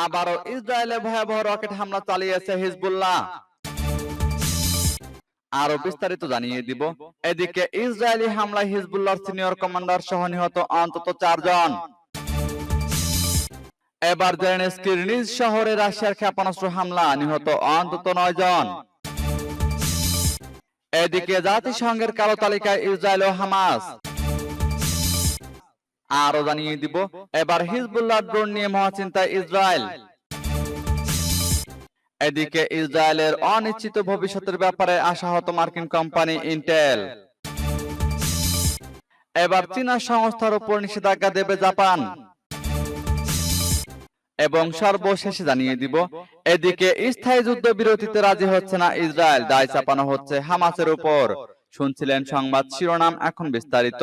আবারও ইসরায়েলে ভয়াবহ রকেট হামলা চালিয়েছে হিজবুল্লাহ। আরও বিস্তারিত জানিয়ে দিব। এদিকে ইসরায়েলি হামলায় হিজবুল্লাহর সিনিয়র কমান্ডার সহ নিহত অন্তত চারজন। এবার জেলেনস্কির নিজ শহরে রাশিয়ার ক্ষেপণাস্ত্র হামলা, নিহত অন্তত নয় জন এদিকে জাতিসংঘের কালো তালিকায় ইসরায়েল ও হামাস। আরও জানিয়ে দিব। এবার হিজবুল্লাহ ড্রোন নিয়ে মহাচিন্তায় ইসরায়েল। এদিকে ইসরায়েলের অনিশ্চিত ভবিষ্যতের ব্যাপারে আশাহত মার্কিন কোম্পানি ইন্টেল। এবার চীনা সংস্থার উপর নিষেধাজ্ঞা দেবে জাপান। এবং সর্বশেষে জানিয়ে দিব, এদিকে স্থায়ী যুদ্ধ বিরতিতে রাজি হচ্ছে না ইসরায়েল, দায় চাপানো হচ্ছে হামাসের উপর। শুনছিলেন সংবাদ শিরোনাম এখন বিস্তারিত।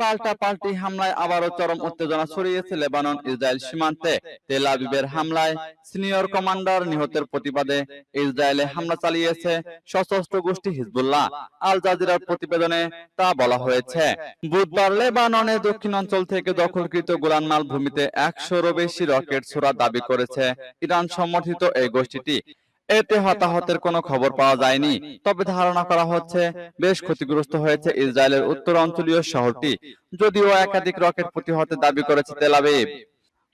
পাল্টা পাল্টি হামলায় আবারও চরম উত্তেজনা ছড়িয়েছে লেবানন, ইসরায়েল সীমান্তে। তেল আবিবের হামলায় সিনিয়র কমান্ডার নিহতের প্রতিবাদে ইসরায়েলে হামলা চালিয়েছে সশস্ত্র গোষ্ঠী হিজবুল্লাহ। আল জাজিরার প্রতিবেদনে তা বলা হয়েছে। বুধবার লেবাননের দক্ষিণ অঞ্চল থেকে দখলকৃত গোলান মাল ভূমিতে একশোরও বেশি রকেট ছোড়ার দাবি করেছে ইরান সমর্থিত এই গোষ্ঠীটি। এতে হতাহতের কোনো খবর পাওয়া যায়নি। তবে ধারণা করা হচ্ছে বেশ ক্ষতিগ্রস্ত হয়েছে ইসরায়েলের উত্তর অঞ্চলীয় শহরটি। যদিও একাধিক রকেট প্রতিহতের দাবি করেছে তেলাবিব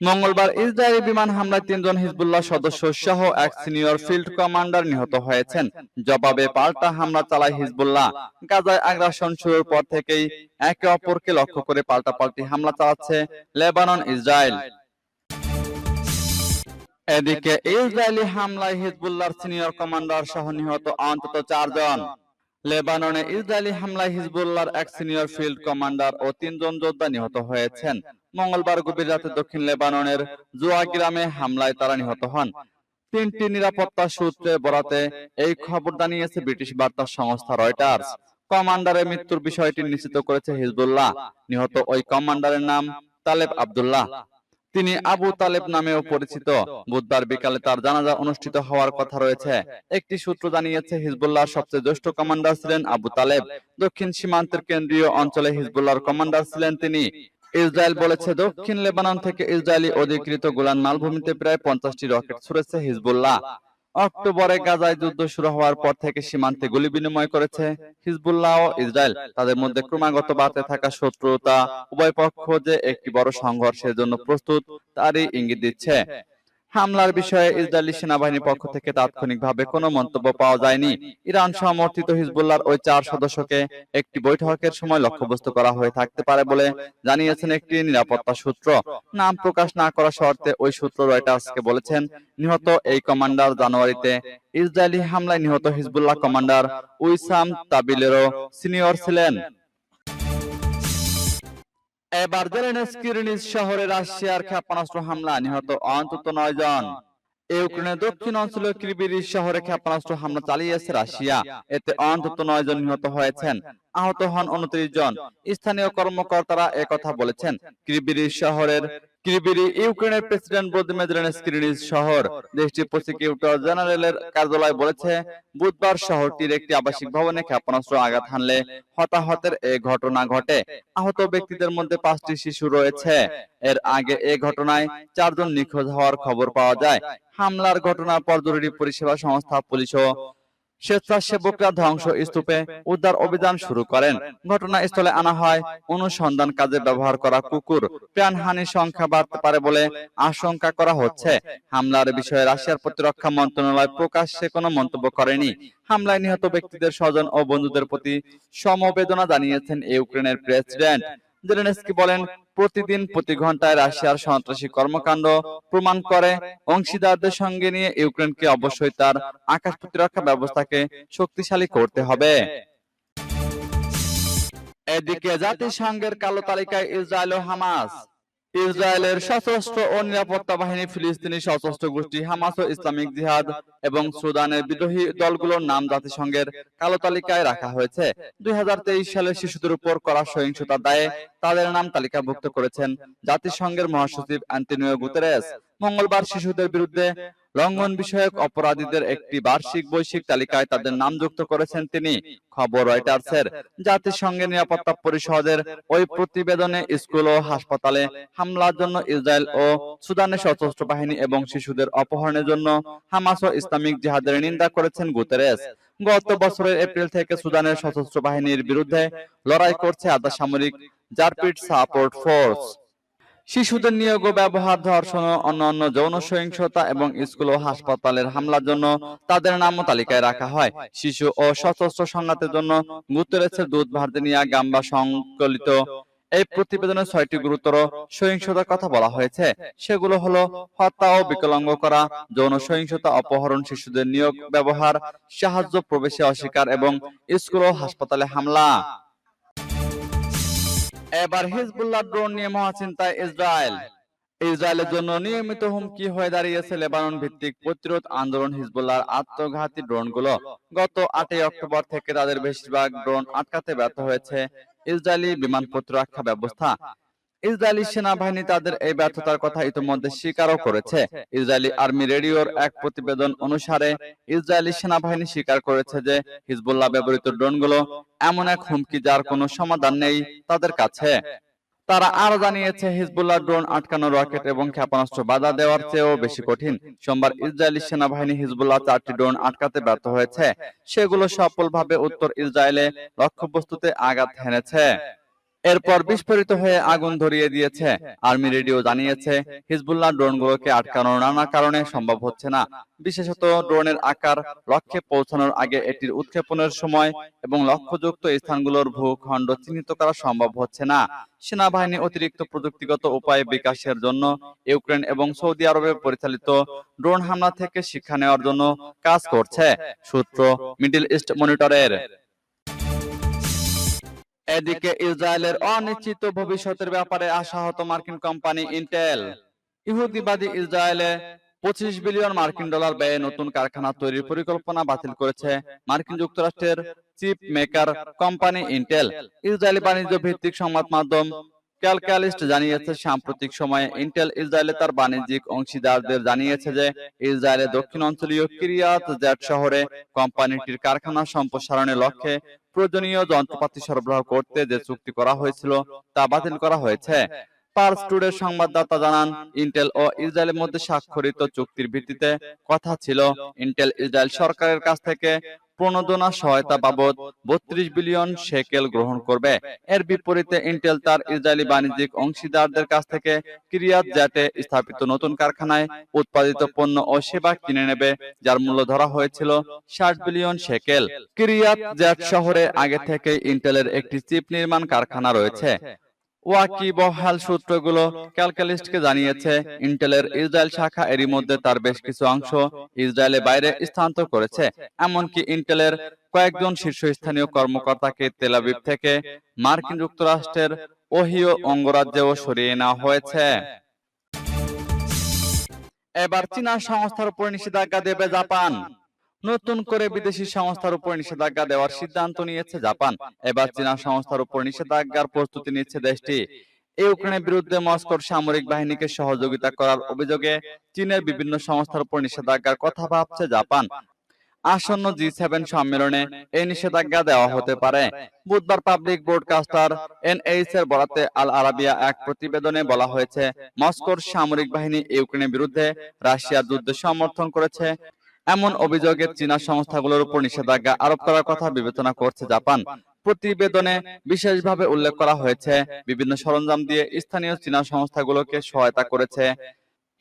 মঙ্গলবার ইসরায়েলি বিমান হামলায় তিনজন হিজবুল্লাহ সদস্য সহ এক সিনিয়র ফিল্ড কমান্ডার নিহত হয়েছেন। জবাবে পাল্টা হামলা চালায় হিজবুল্লাহ। গাজায় আগ্রাসন শুরুর পর থেকেই একে অপরকে লক্ষ্য করে পাল্টাপাল্টি হামলা চালাচ্ছে লেবানন ইসরায়েল। এদিকে ইসরায়েলি হামলায় হিজবুল্লাহর সিনিয়র কমান্ডার সহ নিহত অন্তত চারজন। লেবাননে ইসরায়েলি হামলায় হিজবুল্লাহর এক সিনিয়র ফিল্ড কমান্ডার ও তিনজন যোদ্ধা নিহত হয়েছেন। মঙ্গলবার গভীর রাতে দক্ষিণ লেবাননের জুয়া গ্রামে হামলায় তারা নিহত হন। তিনটি নিরাপত্তা সূত্রে বরাতে এই খবর জানিয়েছে ব্রিটিশ বার্তা সংস্থা রয়টার্স। কমান্ডারের মৃত্যুর বিষয়টি নিশ্চিত করেছে হিজবুল্লাহ। নিহত ওই কমান্ডারের নাম তালেব আব্দুল্লাহ। তিনি আবু তালেব নামেও পরিচিত। বুধবার বিকালে তার জানাজা অনুষ্ঠিত হওয়ার কথা রয়েছে। একটি সূত্র জানিয়েছে হিজবুল্লাহর সবচেয়ে জ্যেষ্ঠ কমান্ডার ছিলেন আবু তালেব। দক্ষিণ সীমান্তের কেন্দ্রীয় অঞ্চলে হিজবুল্লাহর কমান্ডার ছিলেন তিনি। ইসরায়েল বলেছে দক্ষিণ লেবানন থেকে ইসরায়েলি অধিকৃত গোলান মালভূমিতে প্রায় পঞ্চাশটি রকেট ছুড়েছে হিজবুল্লাহ। অক্টোবরে গাজায় যুদ্ধ শুরু হওয়ার পর থেকে সীমান্তে গুলি বিনিময় করেছে হিজবুল্লাহ ও ইসরায়েল। তাদের মধ্যে ক্রমাগত বাড়তে থাকা শত্রুতা উভয় পক্ষ যে একটি বড় সংঘর্ষের জন্য প্রস্তুত তারই ইঙ্গিত দিচ্ছে। হামলার বিষয়ে ইসরায়েলি সেনাবাহিনীর পক্ষ থেকে তাৎক্ষণিকভাবে কোনো মন্তব্য পাওয়া যায়নি। ইরান সমর্থিত হিজবুল্লাহর ওই চার সদস্যকে একটি বৈঠকের সময় লক্ষ্যবস্তু করা হয়ে থাকতে পারে বলে জানিয়েছেন একটি নিরাপত্তা সূত্র। নাম প্রকাশ না করা শর্তে ওই সূত্র রয়টার্সকে বলেছেন, নিহত এই কমান্ডার জানুয়ারিতে ইসরায়েলি হামলায় নিহত হিজবুল্লাহ কমান্ডার উইসাম তাবিলেরও সিনিয়র ছিলেন। এবার জেলেনস্কির নিজ শহরে রাশিয়ার ক্ষেপণাস্ত্র হামলা নিহত অন্তত নয় জন। ইউক্রেনের দক্ষিণ অঞ্চলে ক্রিবিরি শহরে ক্ষেপণাস্ত্র হামলা চালিয়েছে রাশিয়া। এতে অন্তত নয় জন নিহত হয়েছেন। আহত হন উনত্রিশ জন। স্থানীয় কর্মকর্তারা একথা বলেছেন। ক্রিবিরি শহরের ক্রিবিরি ইউক্রেনের প্রেসিডেন্ট ভ্লাদিমির জেলেনস্কির নিজ শহর। দেশটির প্রসিকিউটর জেনারেলের কার্যালয় বলেছে, বুধবার শহরটির একটি আবাসিক ভবনে ক্ষেপণাস্ত্র আঘাত হানলে হতাহতের এ ঘটনা ঘটে। আহত ব্যক্তিদের মধ্যে পাঁচটি শিশু রয়েছে। এর আগে এ ঘটনায় চারজন নিখোঁজ হওয়ার খবর পাওয়া যায়। হামলার ঘটনার পর জরুরি পরিষেবা সংস্থা, পুলিশ ও স্বেচ্ছাসেবকরা ধ্বংস স্তূপে উদ্ধার অভিযান শুরু করেন। ঘটনাস্থলে আনা হয়, অনুসন্ধান কাজে ব্যবহার করা কুকুর। প্রাণহানির সংখ্যা বাড়তে পারে বলে আশঙ্কা করা হচ্ছে। হামলার বিষয়ে রাশিয়ার প্রতিরক্ষা মন্ত্রণালয় প্রকাশ্যে কোনো মন্তব্য করেনি। হামলায় নিহত ব্যক্তিদের স্বজন ও বন্ধুদের প্রতি সমবেদনা জানিয়েছেন ইউক্রেনের প্রেসিডেন্ট। জেলেনস্কি বলেন, প্রতিদিন প্রতি ঘন্টায় রাশিয়ার সন্ত্রাসী কর্মকাণ্ড প্রমাণ করে। অংশীদারদের সঙ্গে নিয়ে ইউক্রেনকে অবশ্যই তার আকাশ প্রতিরক্ষা ব্যবস্থাকে শক্তিশালী করতে হবে। এদিকে জাতিসংঘের কালো তালিকায় ইসরায়েল ও হামাস। ইসরায়েলের সশস্ত্র ও নিরাপত্তা বাহিনী ফিলিস্তিনি সশস্ত্র গোষ্ঠী হামাস ও ইসলামিক জিহাদ এবং সুদানের বিদ্রোহী দলগুলোর নাম জাতিসংঘের কালো তালিকায় রাখা হয়েছে। দুই হাজার তেইশ সালে শিশুদের উপর করা সহিংসতা দায়ে তাদের নাম তালিকাভুক্ত করেছেন জাতিসংঘের মহাসচিব অ্যান্টনিও গুতেরেস। মঙ্গলবার শিশুদের বিরুদ্ধে লঙ্ঘন বিষয়ক অপরাধীদের একটি বার্ষিক বৈশ্বিক তালিকায় তাদের নাম যুক্ত করেছেন তিনি। খবর রয়টার্সের। জাতিসংঘের নিরাপত্তা পরিষদের ওই প্রতিবেদনে স্কুল ও হাসপাতালে হামলার জন্য ইসরায়েল ও সুদানের সশস্ত্র বাহিনী এবং শিশুদের অপহরণের জন্য হামাস ও ইসলামিক জিহাদের নিন্দা করেছেন গুতেরেস। গত বছরের এপ্রিল থেকে সুদানের সশস্ত্র বাহিনীর বিরুদ্ধে লড়াই করছে আধা সামরিক জারপিট সাপোর্ট ফোর্স। শিশুদের নিয়োগ ব্যবহার, ধর্ষণ অন্যান্য যৌন সহিংসতা এবং স্কুল ও হাসপাতালের হামলার জন্য তাদের নামও তালিকায় রাখা হয়। শিশু ও সশস্ত্র সংঘাতের জন্য গুতেরেসের দুধ, ভার্জিনিয়া, গাম্বা সংকলিত। এই প্রতিবেদনে ছয়টি গুরুতর সহিংসতার কথা বলা হয়েছে। সেগুলো হলো হত্যা ও বিকলাঙ্গ করা, যৌন সহিংসতা, অপহরণ, শিশুদের নিয়োগ, ব্যবহার, সাহায্য প্রবেশে অস্বীকার এবং স্কুল ও হাসপাতালে হামলা। এবার হিজবুল্লাহ ড্রোন নিয়ে মহাচিন্তায় ইসরায়েল। ইসরায়েলের জন্য নিয়মিত হুমকি হয়ে দাঁড়িয়েছে লেবানন ভিত্তিক প্রতিরোধ আন্দোলন হিজবুল্লাহর আত্মঘাতী ড্রোনগুলো। গত আটই অক্টোবর থেকে তাদের বেশিরভাগ ড্রোন আটকাতে ব্যর্থ হয়েছে। ইসরায়েলি বিমান প্রতিরক্ষা ব্যবস্থা ইসরায়েলি সেনাবাহিনী তাদের এই ব্যর্থতার কথা ইতিমধ্যে স্বীকারও করেছে। ইসরায়েলি আর্মি রেডিওর এক প্রতিবেদন অনুসারে ইসরায়েলি সেনাবাহিনী স্বীকার করেছে যে হিজবুল্লাহ ব্যবহৃত ড্রোনগুলো এমন এক হুমকি যার কোনো সমাধান নেই তাদের কাছে। তারা আরও জানিয়েছে হিজবুল্লাহ ড্রোন আটকানো রকেট এবং ক্ষেপণাস্ত্র বাধা দেওয়ার চেয়েও বেশি কঠিন। সোমবার ইসরায়েলি সেনাবাহিনী হিজবুল্লাহ চারটি ড্রোন আটকাতে ব্যর্থ হয়েছে। সেগুলো সফলভাবে উত্তর ইসরায়েলে লক্ষ্যবস্তুতে আঘাত হেনেছে এরপর বিস্ফোরিত হয়ে আগুন ধরিয়ে দিয়েছে। আর্মি রেডিও জানিয়েছে হিজবুল্লাহ ড্রোনগুলোকে আটকানোর নানা কারণে সম্ভব হচ্ছে না। বিশেষত ড্রোনের আকার লক্ষ্যে পৌঁছানোর আগে এটির উৎক্ষেপণের সময় এবং লক্ষ্যযুক্ত স্থানগুলোর ভূখণ্ড চিহ্নিত করা সম্ভব হচ্ছে না। সেনাবাহিনী অতিরিক্ত প্রযুক্তিগত উপায় বিকাশের জন্য ইউক্রেন এবং সৌদি আরবে পরিচালিত ড্রোন হামলা থেকে শিক্ষা নেওয়ার জন্য কাজ করছে সূত্র মিডিল ইস্ট মনিটরের। এদিকে ইসরায়েলের অনিশ্চিত ভবিষ্যতের ব্যাপারে আশাহত মার্কিন কোম্পানি ইন্টেল। ইহুদিবাদী ইসরায়েলে পঁচিশ বিলিয়ন মার্কিন ডলার ব্যয়ে নতুন কারখানা তৈরির পরিকল্পনা বাতিল করেছে মার্কিন যুক্তরাষ্ট্রের chip maker company Intel Israeli বাণিজ্য ভিত্তিক সংবাদ মাধ্যম ক্যালক্যালিস্ট জানিয়েছে সাম্প্রতিক সময়ে ইন্টেল ইসরায়েলে তার বাণিজ্যিক অংশীদারদের জানিয়েছে যে ইসরায়েলের দক্ষিণ অঞ্চলীয় কিরিয়াত জেট শহরে কোম্পানিটির কারখানা সম্প্রসারণের লক্ষ্যে প্রয়োজনীয় যন্ত্রপাতি সরবরাহ করতে যে চুক্তি করা হয়েছিল তা বাতিল করা হয়েছে। পার্স টুডের সংবাদদাতা জানান, ইন্টেল ও ইসরায়েলের মধ্যে স্বাক্ষরিত চুক্তির ভিত্তিতে কথা ছিল, ইন্টেল ইসরায়েল সরকারের কাছ থেকে প্রণোদনা সহায়তা বাবদ বত্রিশ বিলিয়ন শেকেল গ্রহণ করবে। এর বিপরীতে ইন্টেল তার ইসরায়েলি বাণিজ্যিক অংশীদারদের কাছ থেকে ক্রিয়াত জ্যাটে স্থাপিত নতুন কারখানায় উৎপাদিত পণ্য ও সেবা কিনে নেবে, যার মূল্য ধরা হয়েছিল ষাট বিলিয়ন শেকেল ক্রিয়াত জ্যাট শহরে আগে থেকে ইন্টেলের একটি চিপ নির্মাণ কারখানা রয়েছে। ওয়াকিবহাল সূত্রগুলো ক্যালকালিস্টকে জানিয়েছে, ইন্টেলের ইসরায়েল শাখা এরই মধ্যে তার বেশ কিছু অংশ ইসরায়েলের বাইরে স্থানান্তর করেছে। এমনকি ইন্টেলের কয়েকজন শীর্ষস্থানীয় কর্মকর্তাকে তেলাবিব থেকে মার্কিন যুক্তরাষ্ট্রের ওহিও অঙ্গরাজ্যেও সরিয়ে নেওয়া হয়েছে। এবার চীনা সংস্থার উপর নিষেধাজ্ঞা দেবে জাপান। নতুন করে বিদেশি সংস্থার উপর নিষেধাজ্ঞা দেওয়ার সিদ্ধান্ত নিয়েছে জাপান। এবার চীনা সংস্থার উপর নিষেধাজ্ঞার প্রস্তুতি নিচ্ছে দেশটি। ইউক্রেনের বিরুদ্ধে মস্কোর সামরিক বাহিনীকে সহযোগিতা করার অভিযোগে চীনের বিভিন্ন সংস্থার উপর নিষেধাজ্ঞার কথা ভাবছে জাপান। আসন্ন জি সেভেন সম্মেলনে এই নিষেধাজ্ঞা দেওয়া হতে পারে। বুধবার পাবলিক ব্রডকাস্টার এনএইচ এর বরাতে আল আরাবিয়া এক প্রতিবেদনে বলা হয়েছে, মস্কোর সামরিক বাহিনী ইউক্রেনের বিরুদ্ধে রাশিয়ার যুদ্ধে সমর্থন করেছে। এমন অভিযোগে চীনা সংস্থাগুলোর উপর নিষেধাজ্ঞা আরোপ করার কথা বিবেচনা করছে জাপান। প্রতিবেদনে বিশেষভাবে উল্লেখ করা হয়েছে, বিভিন্ন সরঞ্জাম দিয়ে স্থানীয় চীনা সংস্থাগুলোকে সহায়তা করেছে।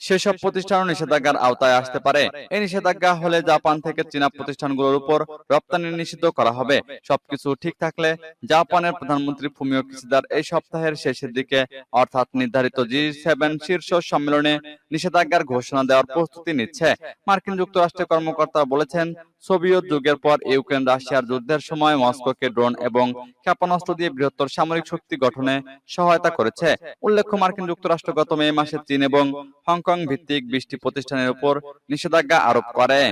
সেসব প্রতিষ্ঠানও নিষেধাজ্ঞার আওতায় আসতে পারে। এই নিষেধাজ্ঞা হলে জাপান থেকে চীনা প্রতিষ্ঠানগুলোর উপর রপ্তানি নিষিদ্ধ করা হবে। সবকিছু ঠিক থাকলে জাপানের প্রধানমন্ত্রী ফুমিও কিসিদার এই সপ্তাহের শেষের দিকে অর্থাৎ নির্ধারিত জি সেভেন শীর্ষ সম্মেলনে নিষেধাজ্ঞার ঘোষণা দেওয়ার প্রস্তুতি নিচ্ছে। মার্কিন যুক্তরাষ্ট্রের কর্মকর্তা বলেছেন সোভিয়েত যুগের পর ইউক্রেন, রাশিয়ার যুদ্ধের সময় মস্কোকে ড্রোন এবং ক্ষেপণাস্ত্র দিয়ে বৃহত্তর সামরিক শক্তি গঠনে সহায়তা করেছে। উল্লেখ্য, মার্কিন যুক্তরাষ্ট্র গত মে মাসে চীন এবং হংকং ভিত্তিক বিশটি প্রতিষ্ঠানের উপর নিষেধাজ্ঞা আরোপ করে।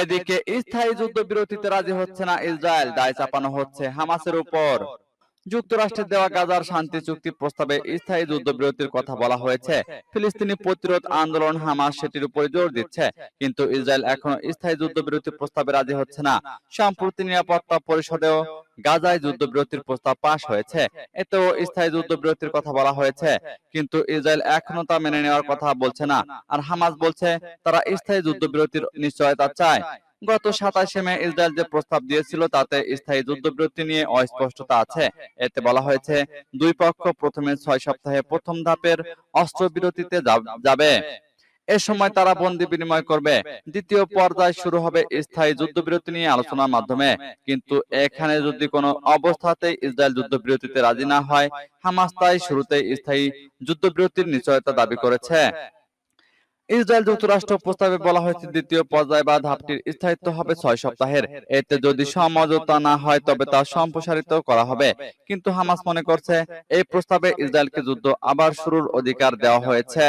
এদিকে স্থায়ী যুদ্ধবিরতিতে রাজি হচ্ছে না ইসরায়েল, দায় চাপানো হচ্ছে হামাসের উপর। যুক্তরাষ্ট্রের দেওয়া গাজার শান্তি চুক্তি প্রস্তাবে স্থায়ী যুদ্ধবিরতির কথা বলা হয়েছে। ফিলিস্তিনি প্রতিরোধ আন্দোলন হামাস সেটির উপরে জোর দিচ্ছে। কিন্তু ইসরায়েল এখনও স্থায়ী যুদ্ধবিরতি প্রস্তাবে রাজি হচ্ছে না। সম্প্রতি নিরাপত্তা পরিষদেও গাজায় যুদ্ধবিরতির প্রস্তাব পাশ হয়েছে। এতেও স্থায়ী যুদ্ধবিরতির কথা বলা হয়েছে। কিন্তু ইসরায়েল এখনও তা মেনে নেওয়ার কথা বলছে না। আর হামাস বলছে, তারা স্থায়ী যুদ্ধবিরতির নিশ্চয়তা চায়। গত সাতাশে মে ইসরায়েল যে প্রস্তাব দিয়েছিল, তাতে স্থায়ী যুদ্ধবিরতি নিয়ে অস্পষ্টতা আছে। এতে বলা হয়েছে, দুই পক্ষ প্রথমে ছয় সপ্তাহে প্রথম ধাপের অস্ত্রবিরতিতে যাবে। এ সময় তারা বন্দি বিনিময় করবে। দ্বিতীয় পর্যায় শুরু হবে স্থায়ী যুদ্ধবিরতি নিয়ে আলোচনার মাধ্যমে। কিন্তু এখানে যদি কোনো অবস্থাতে ইসরায়েল যুদ্ধবিরতিতে রাজি না হয়, হামাস তাই শুরুতেই স্থায়ী যুদ্ধবিরতির নিশ্চয়তা দাবি করেছে। ইসরায়েল যুক্তরাষ্ট্র প্রস্তাবে বলা হয়েছে দ্বিতীয় পর্যায় বা ধাপটির স্থায়িত্ব হবে ছয় সপ্তাহের। এতে যদি সমঝোতা না হয় তবে তা সম্প্রসারিত করা হবে। কিন্তু হামাস মনে করছে এই প্রস্তাবে ইসরায়েলকে যুদ্ধ আবার শুরুর অধিকার দেওয়া হয়েছে।